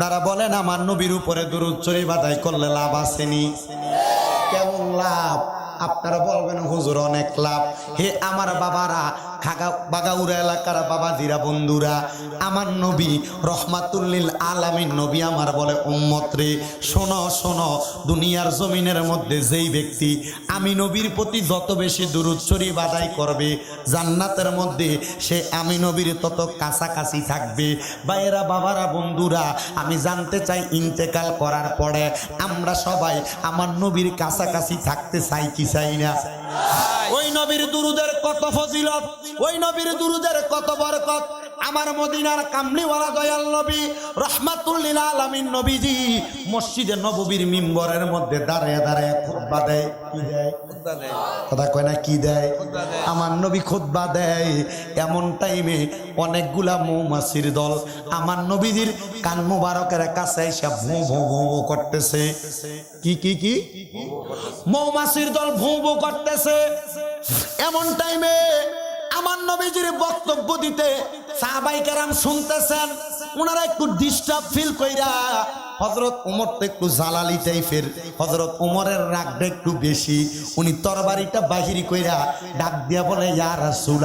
আপনারা বলেন, আমার নবীর উপরে দুরুদ, চুরি বাদাই করলে লাভ আসেনি। কেমন লাভ? আপনারা বলবেন, হুজুর, অনেক লাভ। হে আমার বাবারা খাগা বাগাউরা এলাকার বাবাজিরা বন্ধুরা, আমার নবী রহমাতুল্লিল আলামিন নবী আমার বলে, উম্মত রে, শোনো শোনো, দুনিয়ার জমিনের মধ্যে যেই ব্যক্তি আমি নবীর প্রতি যত বেশি শরীফ আদায় করবে, জান্নাতের মধ্যে সে আমি নবীর তত কাছাকাছি থাকবে। বাইরা বাবারা, বন্ধুরা, আমি জানতে চাই ইন্তেকাল করার পরে আমরা সবাই আমার নবীর কাছাকাছি থাকতে চাই কি চাই না? ওই নবীর দুরুদের কত ফজিলত? ওই নবীর দুরুদের কত বরকত? আমার মদিনার কামলিওয়ালা দয়াল নবী রহমাতুল্লিল আলামিন নবীজি মসজিদে নববীর মিম্বরের মধ্যে দাঁড়ায় দাঁড়ায় খুতবা দেয়। কি দেয়? কথা কয় না কি দেয়? আমার নবী খুতবা দেয়। এমন টাইমে অনেকগুলা মৌমাছির দল আমার নবীজির কান মুবারকের কাছে এসে ভো ভো ভো করতেছে। কি কি কি? মৌমাছির দল ভো ভো করতেছে। এমন টাইমে আমার নবীজির বক্তব্য দিতে সাহাবাই কেরাম শুনতেছেন ওনারা একটু ডিস্টার্ব ফিল কইরা হজরত উমর তো একটু জালালি টাইপের হজরত উমরের রাগটা একটু বেশি, উনি তরবারিটা বাহিরি কইরা ডাক দিয়া বলে, ইয়া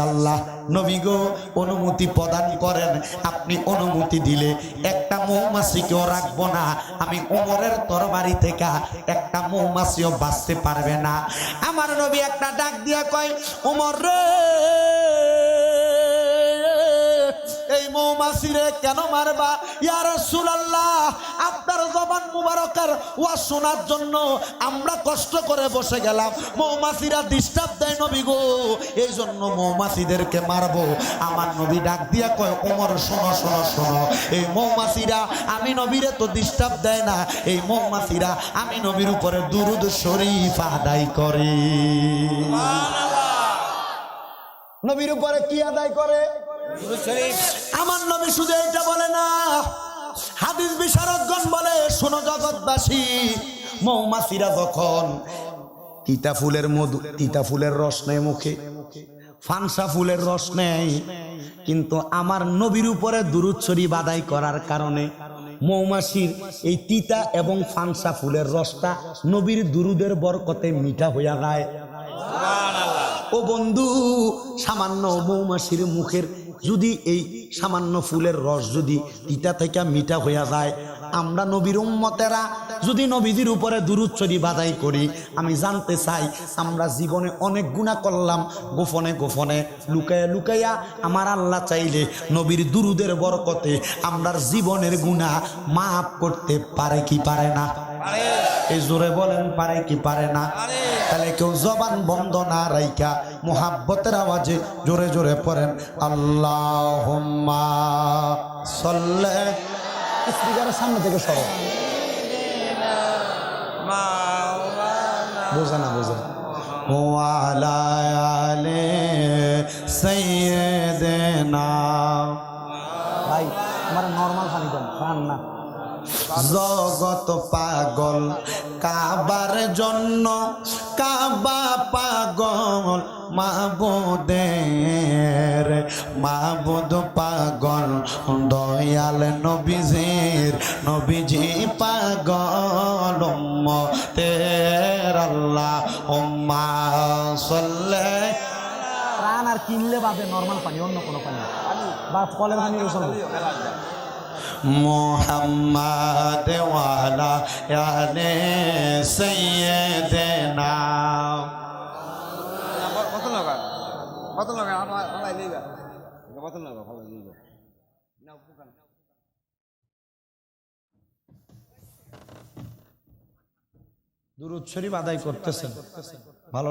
আল্লাহ নবী গো, অনুমতি প্রদান করেন, আপনি অনুমতি দিলে একটা মৌমাছিকেও রাখব না, আমি উমরের তরবারি থেকে একটা মৌমাছিও বাঁচতে পারবে না। আমার নবী একটা ডাক দিয়া কয়, উমর রে কেন মারবা? ইয়া রাসূলুল্লাহ আপনার জবান মুবারকের শোনার জন্য আমরা কষ্ট করে বসে গেলাম। মৌমাছিরা ডিস্টার্ব দেয় নবী গো এই জন্য মৌমাছিদেরকে মারবো। আমার নবী ডাক দিয়া কয় ওমর শোনো শোনো শোনো। এই মৌমাছিরা আমি নবীরে তো ডিস্টার্ব দেয় না। এই মৌমাছিরা আমি নবীর উপরে দুরুদ শরীফ আদায় করে। নবীর উপরে কি আদায় করে? আমার নবী শুধু এটা বলে না হাদিস বিশারদগণ বলে শোনো জগৎবাসী মৌমাছিরা যখন তিতা ফুলের মধু তিতা ফুলের রস নেয় মুখে ফানসা ফুলের রস নেয় কিন্তু আমার নবীর উপরে দুরুচ্ছরি বাদাই করার কারণে মৌমাছির এই তিতা এবং ফানসা ফুলের রসটা নবীর দুরুদের বরকতে মিঠা হইয়া যায়। ও বন্ধু সামান্য মৌমাছির মুখের যদি এই সামান্য ফুলের রস যদি তিতা থেকে মিঠা হইয়া যায় আমরা নবীর উম্মতেরা যদি নবীজির উপরে দুরুচ্ছরি বাধাই করি, আমি জানতে চাই আমরা জীবনে অনেক গুণা করলাম, গোপনে গোপনে। লুকাইয়া লুকাইয়া আমার আল্লাহ চাইলে নবীর দুরুদের বরকতে আমরার জীবনের গুণা মাফ করতে পারে কি পারে না? এই জোরে বলেন, পারে কি পারে না? তাহলে কেউ জবান বন্ধ না রাইকা মোহাব্বতের আওয়াজে জোরে জোরে পড়েন আল্লাহ সল্লে স্পিকারের সামনে থেকে সরো। বোঝে না, বোঝে। ওয়ালায়ালে সৈয়দনা। ভাই, আমার নর্মাল পানি দেন, খান না। জগত পাগল, কাবার জন্য কাবা পাগল, মাবুদের মাবুদ পাগল, দয়াল নবীজির নবীজি পাগল তের আল্লাহ সল্লে। প্রাণ আর কিনলে বাদে নর্মাল পানি অন্য কোনো পানি বা কলের পানি মোহাম্মদ ওয়ালা সৈয়দনা কত লাগা কত লাগা আমার কত লাগা ভালো লইবা না উপকার দুরুদ শরীফ আদায় করতেছেন। ভালো